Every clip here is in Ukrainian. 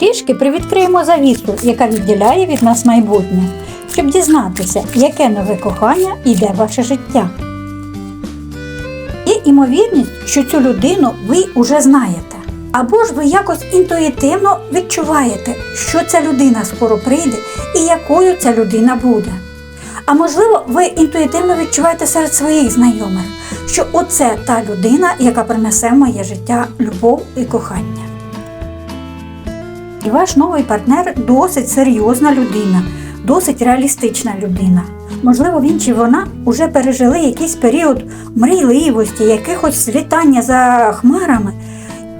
Трішки привідкриємо завісу, яка відділяє від нас майбутнє, щоб дізнатися, яке нове кохання йде ваше життя. Є імовірність, що цю людину ви уже знаєте. Або ж ви якось інтуїтивно відчуваєте, що ця людина скоро прийде і якою ця людина буде. А можливо, ви інтуїтивно відчуваєте серед своїх знайомих, що оце та людина, яка принесе в моє життя любов і кохання. І ваш новий партнер досить серйозна людина, досить реалістична людина. Можливо, він чи вона вже пережили якийсь період мрійливості, якихось літання за хмарами,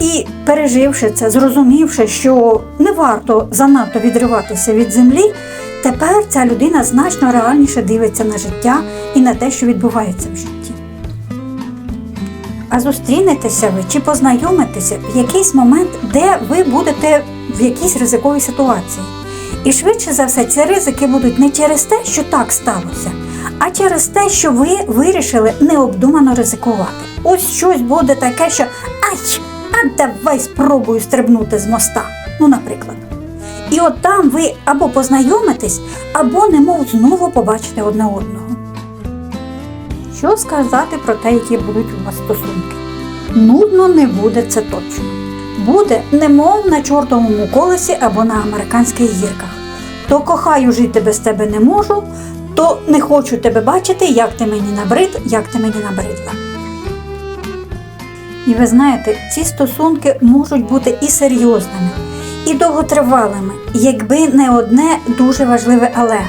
і переживши це, зрозумівши, що не варто занадто відриватися від землі, тепер ця людина значно реальніше дивиться на життя і на те, що відбувається в житті. А зустрінетеся ви чи познайомитеся в якийсь момент, де ви будете в якійсь ризиковій ситуації. І швидше за все, ці ризики будуть не через те, що так сталося, а через те, що ви вирішили необдумано ризикувати. Ось щось буде таке, що ай, а давай спробую стрибнути з моста. Ну, наприклад. І от там ви або познайомитесь, або немов знову побачите одне одного. Що сказати про те, які будуть у вас стосунки? Нудно не буде це точно. Буде немов на чортовому колесі або на американських гірках. То кохаю жити без тебе не можу, то не хочу тебе бачити, як ти мені набрид, як ти мені набридла. І ви знаєте, ці стосунки можуть бути і серйозними, і довготривалими, якби не одне дуже важливе але.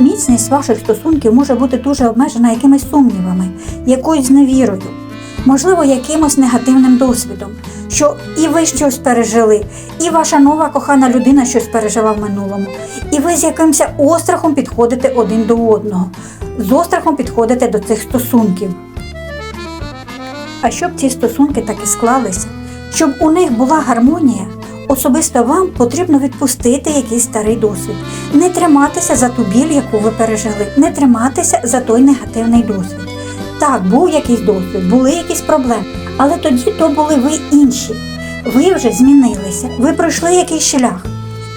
Міцність ваших стосунків може бути дуже обмежена якимись сумнівами, якоюсь зневірою, можливо, якимось негативним досвідом, що і ви щось пережили, і ваша нова кохана людина щось пережила в минулому, і ви з якимось острахом підходите один до одного, з острахом підходите до цих стосунків. А щоб ці стосунки таки склалися, щоб у них була гармонія, особисто вам потрібно відпустити якийсь старий досвід, не триматися за ту біль, яку ви пережили, не триматися за той негативний досвід. Так, був якийсь досвід, були якісь проблеми, але тоді то були ви інші. Ви вже змінилися, ви пройшли якийсь шлях.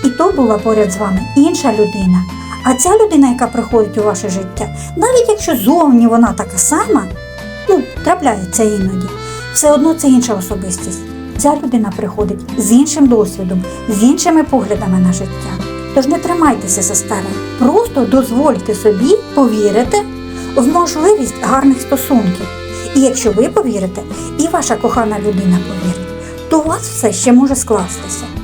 І то була поряд з вами інша людина. А ця людина, яка приходить у ваше життя, навіть якщо зовні вона така сама, ну, трапляється іноді, все одно це інша особистість. Ця людина приходить з іншим досвідом, з іншими поглядами на життя. Тож не тримайтеся за старе, просто дозвольте собі повірити в можливість гарних стосунків. І якщо ви повірите, і ваша кохана людина повірить, то у вас все ще може скластися.